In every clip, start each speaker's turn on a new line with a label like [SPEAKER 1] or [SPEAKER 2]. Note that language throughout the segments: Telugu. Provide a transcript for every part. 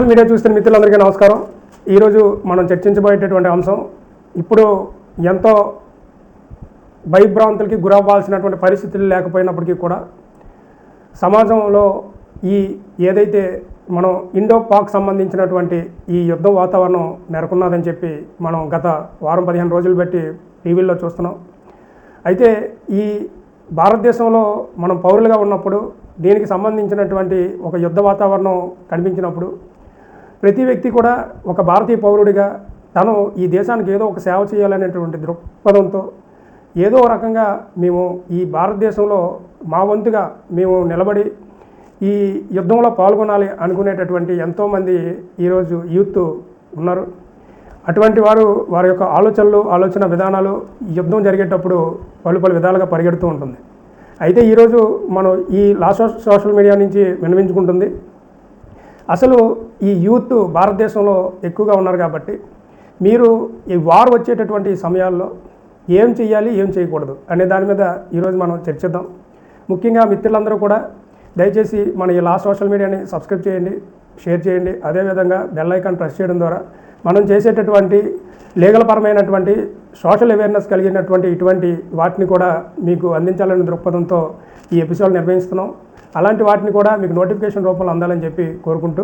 [SPEAKER 1] సోషల్ మీడియా చూస్తున్న మిత్రులందరికీ నమస్కారం. ఈరోజు మనం చర్చించబోయేటటువంటి అంశం ఇప్పుడు ఎంతో భయభ్రాంతులకి గురవ్వాల్సినటువంటి పరిస్థితులు లేకపోయినప్పటికీ కూడా సమాజంలో ఈ ఏదైతే మనం ఇండో పాక్ సంబంధించినటువంటి ఈ యుద్ధ వాతావరణం నెలకొన్నదని చెప్పి మనం గత వారం పదిహేను రోజులు బట్టి టీవీల్లో చూస్తున్నాం. అయితే ఈ భారతదేశంలో మనం పౌరులుగా ఉన్నప్పుడు దీనికి సంబంధించినటువంటి ఒక యుద్ధ వాతావరణం కనిపించినప్పుడు ప్రతి వ్యక్తి కూడా ఒక భారతీయ పౌరుడిగా తను ఈ దేశానికి ఏదో ఒక సేవ చేయాలనేటువంటి దృక్పథంతో ఏదో రకంగా మేము ఈ భారతదేశంలో మా వంతుగా మేము నిలబడి ఈ యుద్ధంలో పాల్గొనాలి అనుకునేటటువంటి ఎంతోమంది ఈరోజు యూత్ ఉన్నారు. అటువంటి వారు వారి యొక్క ఆలోచనలు ఆలోచన విధానాలు ఈ యుద్ధం జరిగేటప్పుడు పలు పలు విధాలుగా పరిగెడుతూ ఉంటుంది. అయితే ఈరోజు మనం ఈ లాస్ట్ సోషల్ మీడియా నుంచి విన్నవించుకుంటుంది. అసలు ఈ యూత్ భారతదేశంలో ఎక్కువగా ఉన్నారు కాబట్టి మీరు ఈ వార్ వచ్చేటటువంటి సమయాల్లో ఏం చేయాలి ఏం చేయకూడదు అనే దాని మీద ఈరోజు మనం చర్చిద్దాం. ముఖ్యంగా మిత్రులందరూ కూడా దయచేసి మన ఈ లాస్ట్ సోషల్ మీడియాని సబ్స్క్రైబ్ చేయండి షేర్ చేయండి. అదేవిధంగా బెల్ ఐకాన్ ప్రెస్ చేయడం ద్వారా మనం చేసేటటువంటి లీగల్ పరమైనటువంటి సోషల్ అవేర్నెస్ కలిగినటువంటి ఇటువంటి వాటిని కూడా మీకు అందించాలనే దృక్పథంతో ఈ ఎపిసోడ్ నిర్వహిస్తున్నాం. అలాంటి వాటిని కూడా మీకు నోటిఫికేషన్ రూపంలో అందాలని చెప్పి కోరుకుంటూ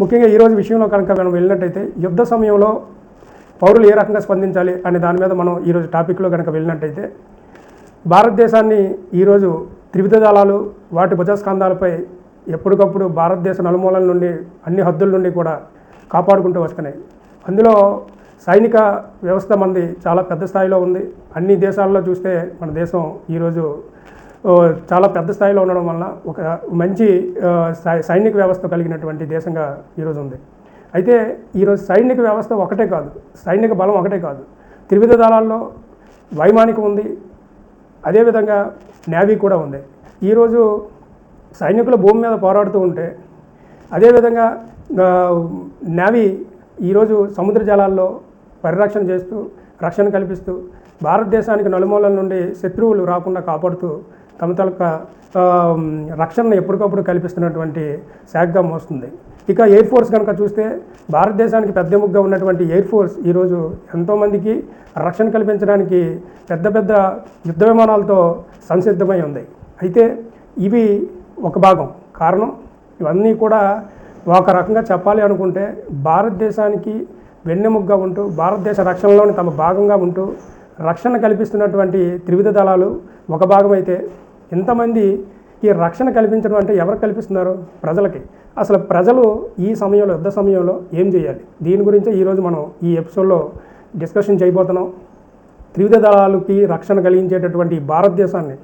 [SPEAKER 1] ముఖ్యంగా ఈరోజు విషయంలో కనుక మనం వెళ్ళినట్టయితే యుద్ధ సమయంలో పౌరులు ఏ రకంగా స్పందించాలి అనే దాని మీద మనం ఈరోజు టాపిక్లో కనుక వెళ్ళినట్టయితే భారతదేశాన్ని ఈరోజు త్రివిధ దళాలు వాటి భుజస్కంధాలపై ఎప్పటికప్పుడు భారతదేశ నలుమూలల నుండి అన్ని హద్దుల నుండి కూడా కాపాడుకుంటూ వస్తున్నాయి. అందులో సైనిక వ్యవస్థ మంది చాలా పెద్ద స్థాయిలో ఉంది. అన్ని దేశాల్లో చూస్తే మన దేశం ఈరోజు చాలా పెద్ద స్థాయిలో ఉండడం వల్ల ఒక మంచి సై- సైనిక వ్యవస్థ కలిగినటువంటి దేశంగా ఈరోజు ఉంది. అయితే ఈరోజు సైనిక వ్యవస్థ ఒకటే కాదు సైనిక బలం ఒకటే కాదు. త్రివిధ దళాల్లో వైమానికం ఉంది అదేవిధంగా నేవీ కూడా ఉంది. ఈరోజు సైనికులు భూమి మీద పోరాడుతూ ఉంటే అదేవిధంగా నేవీ ఈరోజు సముద్ర జలాల్లో పరిరక్షణ చేస్తూ రక్షణ కల్పిస్తూ భారతదేశానికి నలుమూలల నుండి శత్రువులు రాకుండా కాపాడుతూ తమ తలక రక్షణను ఎప్పటికప్పుడు కల్పిస్తున్నటువంటి శాఖగా మోస్తుంది. ఇక ఎయిర్ ఫోర్స్ కనుక చూస్తే భారతదేశానికి పెద్ద ముగ్గా ఉన్నటువంటి ఎయిర్ ఫోర్స్ ఈరోజు ఎంతోమందికి రక్షణ కల్పించడానికి పెద్ద పెద్ద యుద్ధ విమానాలతో సంసిద్ధమై ఉంది. అయితే ఇవి ఒక భాగం. కారణం ఇవన్నీ కూడా ఒక రకంగా చెప్పాలి అనుకుంటే భారతదేశానికి వెన్నెముగ్గా ఉంటూ భారతదేశ రక్షణలోని తమ భాగంగా ఉంటూ రక్షణ కల్పిస్తున్నటువంటి త్రివిధ దళాలు ఒక భాగం అయితే ఇంతమంది ఈ రక్షణ కల్పించడం అంటే ఎవరు కల్పిస్తున్నారు? ప్రజలకి. అసలు ప్రజలు ఈ సమయంలో యుద్ధ సమయంలో ఏం చేయాలి? దీని గురించి ఈరోజు మనం ఈ ఎపిసోడ్లో డిస్కషన్ చేయబోతున్నాం. త్రివిధ దళాలకి రక్షణ కలిగించేటటువంటి భారతదేశాన్ని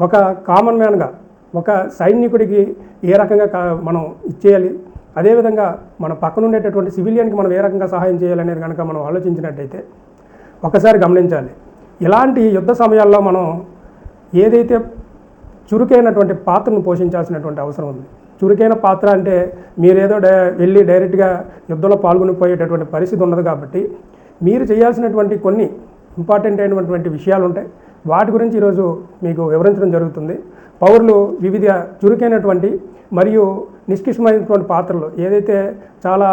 [SPEAKER 1] ఒక కామన్ మ్యాన్గా ఒక సైనికుడికి ఏ రకంగా మనం ఇచ్చేయాలి? అదేవిధంగా మన పక్కన ఉండేటటువంటి సివిలియన్కి మనం ఏ రకంగా సహాయం చేయాలనేది కనుక మనం ఆలోచించినట్టయితే ఒకసారి గమనించాలి. ఇలాంటి యుద్ధ సమయాల్లో మనం ఏదైతే చురుకైనటువంటి పాత్రను పోషించాల్సినటువంటి అవసరం ఉంది. చురుకైన పాత్ర అంటే మీరేదో డై వెళ్ళి డైరెక్ట్గా యుద్ధంలో పాల్గొనిపోయేటటువంటి పరిస్థితి ఉండదు కాబట్టి మీరు చేయాల్సినటువంటి కొన్ని ఇంపార్టెంట్ అయినటువంటి విషయాలు ఉంటాయి. వాటి గురించి ఈరోజు మీకు వివరించడం జరుగుతుంది. పౌరులు వివిధ చురుకైనటువంటి మరియు నిష్కిష్టమైనటువంటి పాత్రలు ఏదైతే చాలా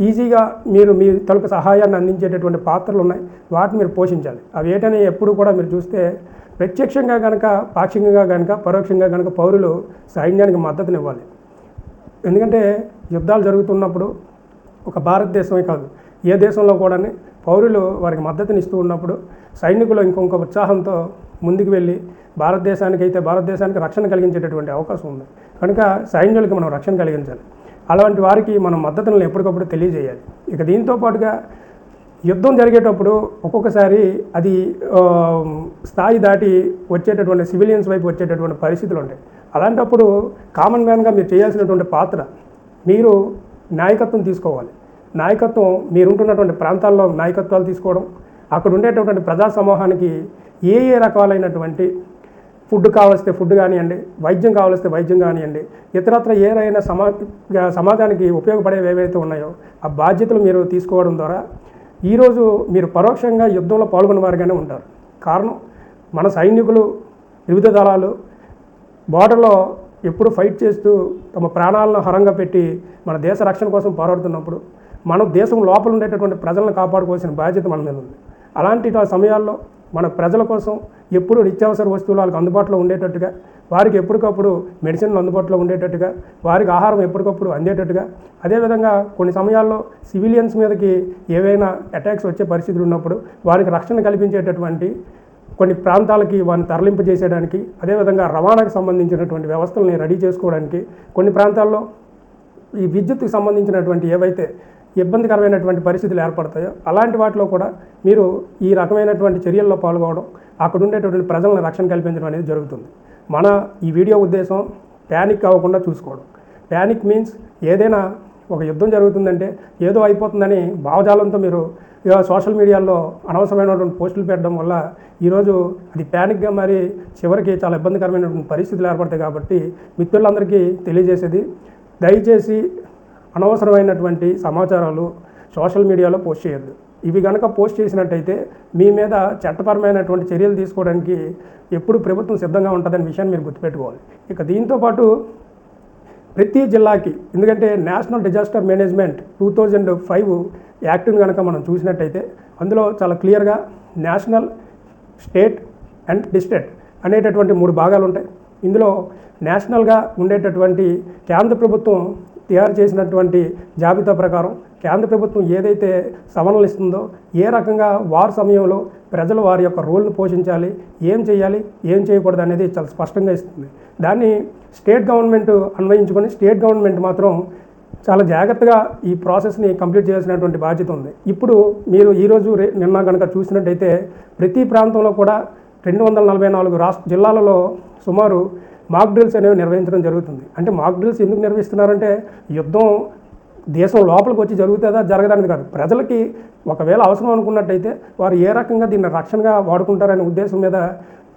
[SPEAKER 1] ఈజీగా మీరు మీ తలకు సహాయాన్ని అందించేటటువంటి పాత్రలు ఉన్నాయి. వాటిని మీరు పోషించాలి. అవి ఏంటనే ఎప్పుడు కూడా మీరు చూస్తే ప్రత్యక్షంగా కనుక పాక్షికంగా కనుక పరోక్షంగా కనుక పౌరులు సైన్యానికి మద్దతునివ్వాలి. ఎందుకంటే యుద్ధాలు జరుగుతున్నప్పుడు ఒక భారతదేశమే కాదు ఏ దేశంలో కూడా పౌరులు వారికి మద్దతునిస్తూ ఉన్నప్పుడు సైనికులు ఇంకొక ఉత్సాహంతో ముందుకు వెళ్ళి భారతదేశానికి అయితే భారతదేశానికి రక్షణ కలిగించేటటువంటి అవకాశం ఉంది. కనుక సైన్యులకి మనం రక్షణ కలిగించాలి. అలాంటి వారికి మనం మద్దతులను ఎప్పటికప్పుడు తెలియజేయాలి. ఇక దీంతో పాటుగా యుద్ధం జరిగేటప్పుడు ఒక్కొక్కసారి అది స్థాయి దాటి వచ్చేటటువంటి సివిలియన్స్ వైపు వచ్చేటటువంటి పరిస్థితులు ఉంటాయి. అలాంటప్పుడు కామన్ మ్యాన్గా మీరు చేయాల్సినటువంటి పాత్ర మీరు నాయకత్వం తీసుకోవాలి. నాయకత్వం మీరుంటున్నటువంటి ప్రాంతాల్లో నాయకత్వాలు తీసుకోవడం అక్కడ ఉండేటటువంటి ప్రజా సమూహానికి ఏ ఏ రకాలైనటువంటి ఫుడ్ కావలిస్తే ఫుడ్ కానివ్వండి వైద్యం కావలిస్తే వైద్యం కానివ్వండి ఇతరత్ర ఏదైనా సమా సమాజానికి ఉపయోగపడేవి ఏవైతే ఉన్నాయో ఆ బాధ్యతలు మీరు తీసుకోవడం ద్వారా ఈరోజు మీరు పరోక్షంగా యుద్ధంలో పాల్గొనేవారుగానే ఉంటారు. కారణం మన సైనికులు వివిధ దళాలు బార్డర్లో ఎప్పుడు ఫైట్ చేస్తూ తమ ప్రాణాలను హరంగా పెట్టి మన దేశ రక్షణ కోసం పోరాడుతున్నప్పుడు మనం దేశం లోపల ఉండేటటువంటి ప్రజలను కాపాడుకోవాల్సిన బాధ్యత మన మీద ఉంది. అలాంటి సమయాల్లో మన ప్రజల కోసం ఎప్పుడు నిత్యావసర వస్తువులు వాళ్ళకి అందుబాటులో ఉండేటట్టుగా వారికి ఎప్పటికప్పుడు మెడిసిన్లు అందుబాటులో ఉండేటట్టుగా వారికి ఆహారం ఎప్పటికప్పుడు అందేటట్టుగా. అదేవిధంగా కొన్ని సమయాల్లో సివిలియన్స్ మీదకి ఏవైనా అటాక్స్ వచ్చే పరిస్థితులు ఉన్నప్పుడు వారికి రక్షణ కల్పించేటటువంటి కొన్ని ప్రాంతాలకి వారిని తరలింపు చేసేయడానికి అదేవిధంగా రవాణాకు సంబంధించినటువంటి వ్యవస్థలని రెడీ చేసుకోవడానికి కొన్ని ప్రాంతాల్లో ఈ విద్యుత్కు సంబంధించినటువంటి ఏవైతే ఇబ్బందికరమైనటువంటి పరిస్థితులు ఏర్పడతాయో అలాంటి వాటిలో కూడా మీరు ఈ రకమైనటువంటి చర్యల్లో పాల్గొనడం అక్కడ ఉండేటటువంటి ప్రజలను రక్షణ కల్పించడం అనేది జరుగుతుంది. మన ఈ వీడియో ఉద్దేశం ప్యానిక్ అవ్వకుండా చూసుకోవడం. ప్యానిక్ మీన్స్ ఏదైనా ఒక యుద్ధం జరుగుతుందంటే ఏదో అయిపోతుందని భావజాలంతో మీరు ఇక సోషల్ మీడియాలో అనవసరమైనటువంటి పోస్టులు పెట్టడం వల్ల ఈరోజు అది ప్యానిక్గా మరి చివరికి చాలా ఇబ్బందికరమైనటువంటి పరిస్థితులు ఏర్పడతాయి కాబట్టి మిత్రులందరికీ తెలియజేసేది దయచేసి అనవసరమైనటువంటి సమాచారాలు సోషల్ మీడియాలో పోస్ట్ చేయొద్దు. ఇవి కనుక పోస్ట్ చేసినట్టయితే మీ మీద చట్టపరమైనటువంటి చర్యలు తీసుకోవడానికి ఎప్పుడు ప్రభుత్వం సిద్ధంగా ఉంటుందనే విషయాన్ని మీరు గుర్తుపెట్టుకోవాలి. ఇక దీంతో పాటు ప్రతి జిల్లాకి ఎందుకంటే national disaster management two thousand five యాక్ట్ని కనుక మనం చూసినట్టయితే అందులో చాలా క్లియర్గా నేషనల్ స్టేట్ అండ్ డిస్ట్రిక్ట్ అనేటటువంటి మూడు భాగాలు ఉంటాయి ఇందులో నేషనల్గా ఉండేటటువంటి కేంద్ర ప్రభుత్వం తయారు చేసినటువంటి జాబితా ప్రకారం కేంద్ర ప్రభుత్వం ఏదైతే సవరణలు ఇస్తుందో ఏ రకంగా వారి సమయంలో ప్రజలు వారి యొక్క రోల్ను పోషించాలి ఏం చేయాలి ఏం చేయకూడదు అనేది చాలా స్పష్టంగా ఇస్తుంది. దాన్ని స్టేట్ గవర్నమెంట్ అన్వయించుకొని స్టేట్ గవర్నమెంట్ మాత్రం చాలా జాగ్రత్తగా ఈ ప్రాసెస్ని కంప్లీట్ చేయాల్సినటువంటి బాధ్యత ఉంది. ఇప్పుడు మీరు ఈరోజు రే నిన్న కనుక చూసినట్టయితే ప్రతి ప్రాంతంలో కూడా రెండు వందల నలభై నాలుగు రాష్ట్ర జిల్లాలలో సుమారు మాక్ డ్రిల్స్ అనేవి నిర్వహించడం జరుగుతుంది. అంటే మాక్ డ్రిల్స్ ఎందుకు నిర్వహిస్తున్నారంటే యుద్ధం దేశం లోపలికి వచ్చి జరుగుతుందా జరగడానికి కాదు. ప్రజలకి ఒకవేళ అవసరం అనుకున్నట్టయితే వారు ఏ రకంగా దీన్ని రక్షణగా వాడుకుంటారనే ఉద్దేశం మీద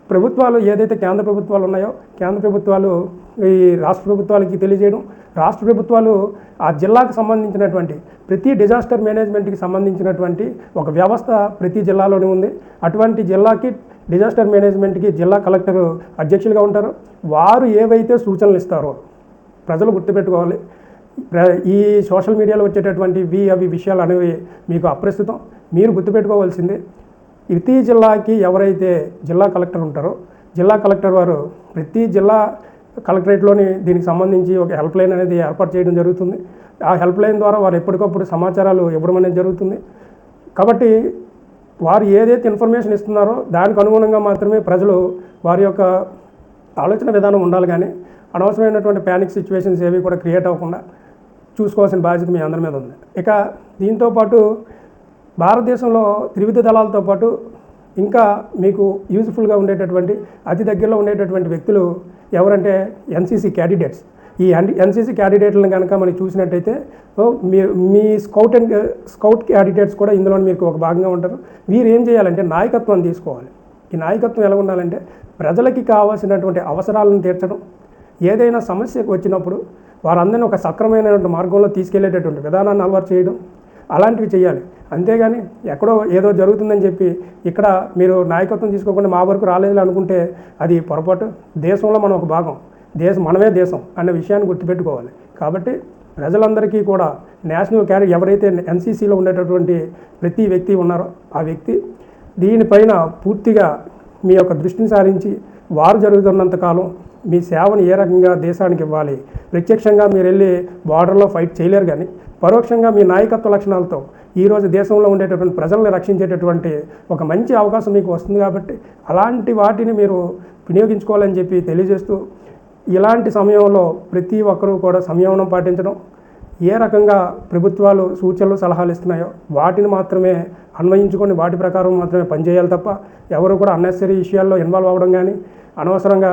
[SPEAKER 1] ప్రభుత్వాలు ఏదైతే కేంద్ర ప్రభుత్వాలు ఉన్నాయో కేంద్ర ప్రభుత్వాలు ఈ రాష్ట్ర ప్రభుత్వాలకి తెలియజేయడం రాష్ట్ర ప్రభుత్వాలు ఆ జిల్లాకు సంబంధించినటువంటి ప్రతి డిజాస్టర్ మేనేజ్మెంట్కి సంబంధించినటువంటి ఒక వ్యవస్థ ప్రతి జిల్లాలోనే ఉంది. అటువంటి జిల్లాకి డిజాస్టర్ మేనేజ్మెంట్కి జిల్లా కలెక్టర్ అధ్యక్షులుగా ఉంటారు. వారు ఏవైతే సూచనలు ఇస్తారో ప్రజలు గుర్తుపెట్టుకోవాలి. ప్ర- ఈ సోషల్ మీడియాలో వచ్చేటటువంటి వి అవి విషయాలు అనేవి మీకు అప్రస్తుతం. మీరు గుర్తుపెట్టుకోవాల్సిందే. ప్రతి జిల్లాకి ఎవరైతే జిల్లా కలెక్టర్ ఉంటారో జిల్లా కలెక్టర్ వారు ప్రతి జిల్లా కలెక్టరేట్లోని దీనికి సంబంధించి ఒక హెల్ప్ లైన్ అనేది ఏర్పాటు చేయడం జరుగుతుంది. ఆ హెల్ప్ లైన్ ద్వారా వారు ఎప్పటికప్పుడు సమాచారాలు ఇవ్వడం అనేది జరుగుతుంది. కాబట్టి వారు ఏదైతే ఇన్ఫర్మేషన్ ఇస్తున్నారో దానికి అనుగుణంగా మాత్రమే ప్రజలు వారి యొక్క ఆలోచన విధానం ఉండాలి కానీ అనవసరమైనటువంటి ప్యానిక్ సిచ్యువేషన్స్ ఏవి కూడా క్రియేట్ అవ్వకుండా చూసుకోవాల్సిన బాధ్యత మీ అందరి మీద ఉంది. ఇక దీంతో పాటు భారతదేశంలో త్రివిధ దళాలతో పాటు ఇంకా మీకు యూజ్ఫుల్గా ఉండేటటువంటి అతి దగ్గరలో ఉండేటటువంటి వ్యక్తులు ఎవరంటే ఎన్సీసీ క్యాండిడేట్స్ ఈ ఎన్సీసీ క్యాండిడేట్లను కనుక మనం చూసినట్టయితే మీ మీ స్కౌట్ అండ్ స్కౌట్ క్యాండిడేట్స్ కూడా ఇందులో మీకు ఒక భాగంగా ఉంటారు. వీరు ఏం చేయాలంటే నాయకత్వం తీసుకోవాలి. ఈ నాయకత్వం ఎలా ఉండాలంటే ప్రజలకి కావాల్సినటువంటి అవసరాలను తీర్చడం. ఏదైనా సమస్యకు వచ్చినప్పుడు వారందరినీ ఒక సక్రమైనటువంటి మార్గంలో తీసుకెళ్ళేటటువంటి విధానాన్ని అలవాటు చేయడం. అలాంటివి చేయాలి అంతేగాని ఎక్కడో ఏదో జరుగుతుందని చెప్పి ఇక్కడ మీరు నాయకత్వం తీసుకోకుండా మా వరకు రాలేదు అనుకుంటే అది పొరపాటు. దేశంలో మనం ఒక భాగం. దేశం మనమే దేశం అనే విషయాన్ని గుర్తుపెట్టుకోవాలి. కాబట్టి ప్రజలందరికీ కూడా నేషనల్ క్యారీ ఎవరైతే ఎన్సీసీలో ఉండేటటువంటి ప్రతి వ్యక్తి ఉన్నారో ఆ వ్యక్తి దీనిపైన పూర్తిగా మీ యొక్క దృష్టిని సారించి వారు జరుగుతున్నంత కాలం మీ సేవను ఏ రకంగా దేశానికి ఇవ్వాలి? ప్రత్యక్షంగా మీరు వెళ్ళి బార్డర్లో ఫైట్ చేయలేరు కానీ పరోక్షంగా మీ నాయకత్వ లక్షణాలతో ఈరోజు దేశంలో ఉండేటటువంటి ప్రజల్ని రక్షించేటటువంటి ఒక మంచి అవకాశం మీకు వస్తుంది కాబట్టి అలాంటి వాటిని మీరు వినియోగించుకోవాలని చెప్పి తెలియజేస్తూ ఇలాంటి సమయంలో ప్రతి ఒక్కరూ కూడా సంయమనం పాటించడం ఏ రకంగా ప్రభుత్వాలు సూచనలు సలహాలు ఇస్తున్నాయో వాటిని మాత్రమే అన్వయించుకొని వాటి ప్రకారం మాత్రమే పనిచేయాలి తప్ప ఎవరు కూడా అన్నెసరీ విషయాల్లో ఇన్వాల్వ్ అవ్వడం కానీ అనవసరంగా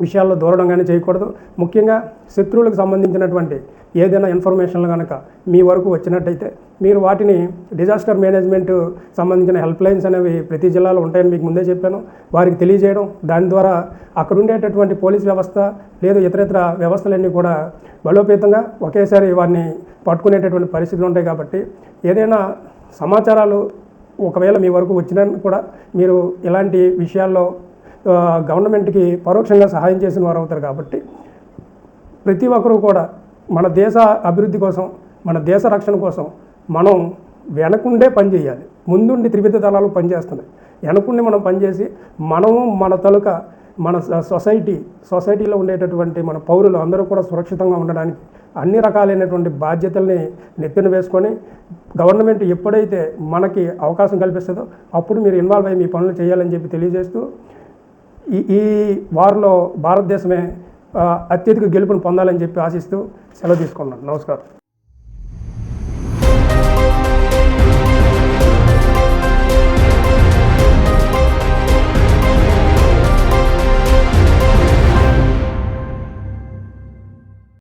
[SPEAKER 1] విషయాల్లో దూరడం కానీ చేయకూడదు. ముఖ్యంగా శత్రువులకు సంబంధించినటువంటి ఏదైనా ఇన్ఫర్మేషన్లు కనుక మీ వరకు వచ్చినట్టయితే మీరు వాటిని డిజాస్టర్ మేనేజ్మెంట్ సంబంధించిన హెల్ప్ లైన్స్ అనేవి ప్రతి జిల్లాలో ఉంటాయని మీకు ముందే చెప్పాను. వారికి తెలియజేయడం దాని ద్వారా అక్కడ ఉండేటటువంటి పోలీస్ వ్యవస్థ లేదు ఇతరితర వ్యవస్థలన్నీ కూడా బలోపేతంగా ఒకేసారి వారిని పట్టుకునేటటువంటి పరిస్థితులు ఉంటాయి కాబట్టి ఏదైనా సమాచారాలు ఒకవేళ మీ వరకు వచ్చినా కూడా మీరు ఇలాంటి విషయాల్లో గవర్నమెంట్కి పరోక్షంగా సహాయం చేసిన వారు అవుతారు కాబట్టి ప్రతి ఒక్కరూ కూడా మన దేశ అభివృద్ధి కోసం మన దేశ రక్షణ కోసం మనం వెనకుండే పని చేయాలి. ముందుండి త్రివిధ దళాలు పనిచేస్తున్నాయి. వెనకుండి మనం పనిచేసి మనము మన తలుక మన సొసైటీ సొసైటీలో ఉండేటటువంటి మన పౌరులు అందరూ కూడా సురక్షితంగా ఉండడానికి అన్ని రకాలైనటువంటి బాధ్యతల్ని నెత్తిన వేసుకొని గవర్నమెంట్ ఎప్పుడైతే మనకి అవకాశం కల్పిస్తుందో అప్పుడు మీరు ఇన్వాల్వ్ అయ్యి మీ పనులు చేయాలని చెప్పి తెలియజేస్తూ ఈ ఈ వారిలో భారతదేశమే అత్యధిక గెలుపును పొందాలని చెప్పి ఆశిస్తూ సెలవు తీసుకున్నాను నమస్కారం.